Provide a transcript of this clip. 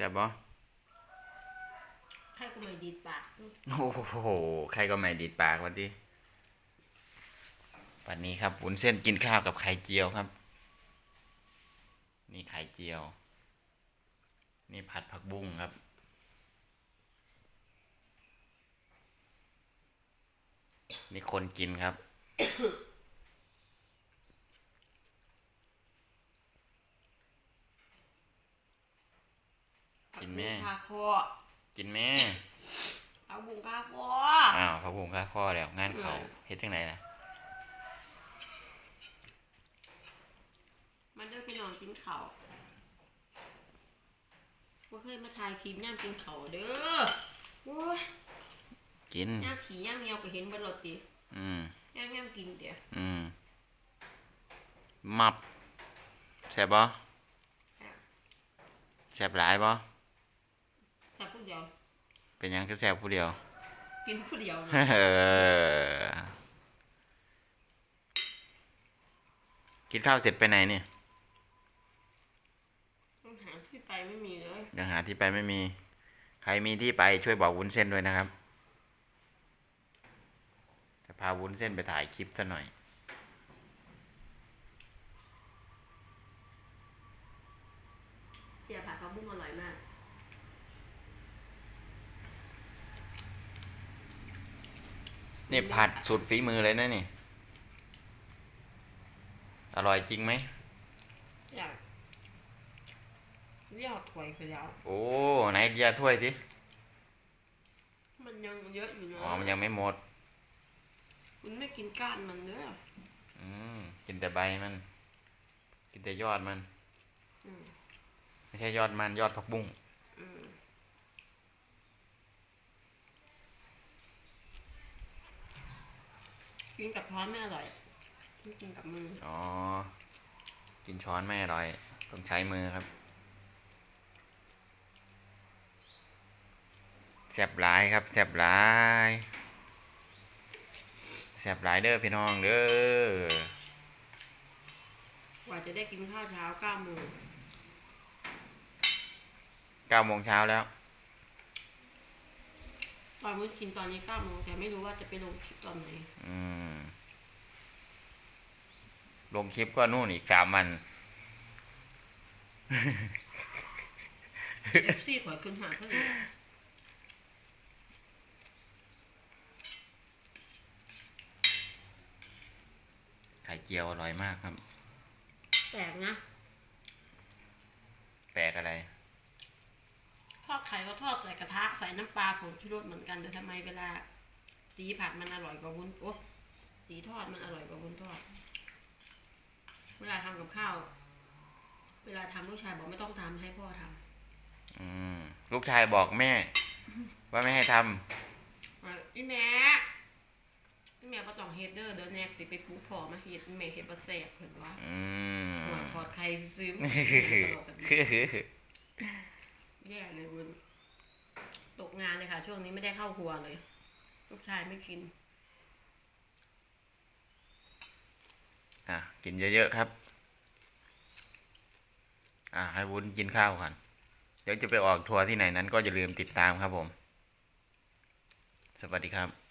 แซ่บบ่ใครก็ไม่ดีดปากโอ้โหใครก็ไม่ดีดปากวันที่วันนี้ครับวุ้นเส้นกินข้าวกับไข่เจียวครับ นี่ไข่เจียว นี่ผัดผักบุ้งครับนี่คนกินครับ กินแม่คาคอกินแม่ เอาบุงคาคออ้าวผักบุ้งข้าข้อแล้วงานเขาเออเฮ็ดจังไหนล่ะมันเด้อพี่น้องกินข้าวบ่เคยมาถ่ายคลิปย่ามกินข้าวเด้อโอ้ยกิน ย่ามขี่ย่ามเงียวก็เห็นบ่รถติอืม ย่ามย่ามกินเดี๋ยวอืม มับแซ่บบ่แซ่บหลายบ่แต่ผู้ เดียว เป็นหยังคือแซ่บผู้เดียว กินผู้เดียวนะเออกินข้าวเสร็จไปไหนเนี่ยต้องหาที่ไปไม่มีเลยยังหาที่ไปไม่มี ใครมีที่ไปช่วยบอกวุ้นเส้นด้วยนะครับ จะพาวุ้นเส้นไปถ่ายคลิปซะหน่อย เสียผักกระบุ้งอร่อยมาก นี่ผัดสูตรฝีมือเลยนะนี่ อร่อยจริงไหมอยากเรียกถวยไปแล้ว โอ้ ไหนเดียถ้วยสิมันยังเยอะอยู่นะอ๋อมันยังไม่หมด คุณไม่กินก้านมันเด้ออืมกินแต่ใบมัน กินแต่ยอดมันอืมไม่ใช่ยอดมันยอดผักบุ้ง อืม กินกับช้อนไม่อร่อยต้องกินกับมือ อ๋อ กินช้อนไม่อร่อย ต้องใช้มือครับแซ่บหลายครับแซ่บหลายแซ่บหลายเด้อพี่น้องเด้อกว่าจะได้กินข้าวเช้าเก้าโมงเก้าโมงเช้าแล้ว ตอนมื้อกินตอนนี้เก้าโมงแต่ไม่รู้ว่าจะไปลงคลิปตอนไหน อืม ลงคลิปก็นู่นอีกสามวัน เอฟซีขอขึ้นหาเพื่อนไข่เจียวอร่อยมากครับ แปลกนะ แปลกอะไร ทอดไข่ก็ทอดใส่กระทะใส่น้ำปลาผงชูรสเหมือนกันแต่ทำไมเวลาตีผัดมันอร่อยกว่าวุ้นโอ๊ะตีทอดมันอร่อยกว่าวุ้นทอด เวลาทำกับข้าว เวลาทำลูกชายบอกไม่ต้องทำให้พ่อทอืมลูกชายบอกแม่ ว่าไม่ให้ทำว่าอีแม่อีแม่ก็ต้องเฮ็ดเด้อเดี๋ยวแนกสิไปปลูกพ่อมาเฮ็ดอีแม่เฮ็ดบ่แซ่บเพิ่นว่าำอืมหัวทอดไข่ซื้อมาตลกกัน แย่เลยวุ้นตกงานเลยค่ะ ช่วงนี้ไม่ได้เข้าครัวเลย ลูกชายไม่กิน อะ กินเยอะๆครับ อะ ให้วุ้นกินข้าวก่อนเดี๋ยวจะไปออกทัวร์ที่ไหนนั้นก็อย่าลืมติดตามครับผม สวัสดีครับ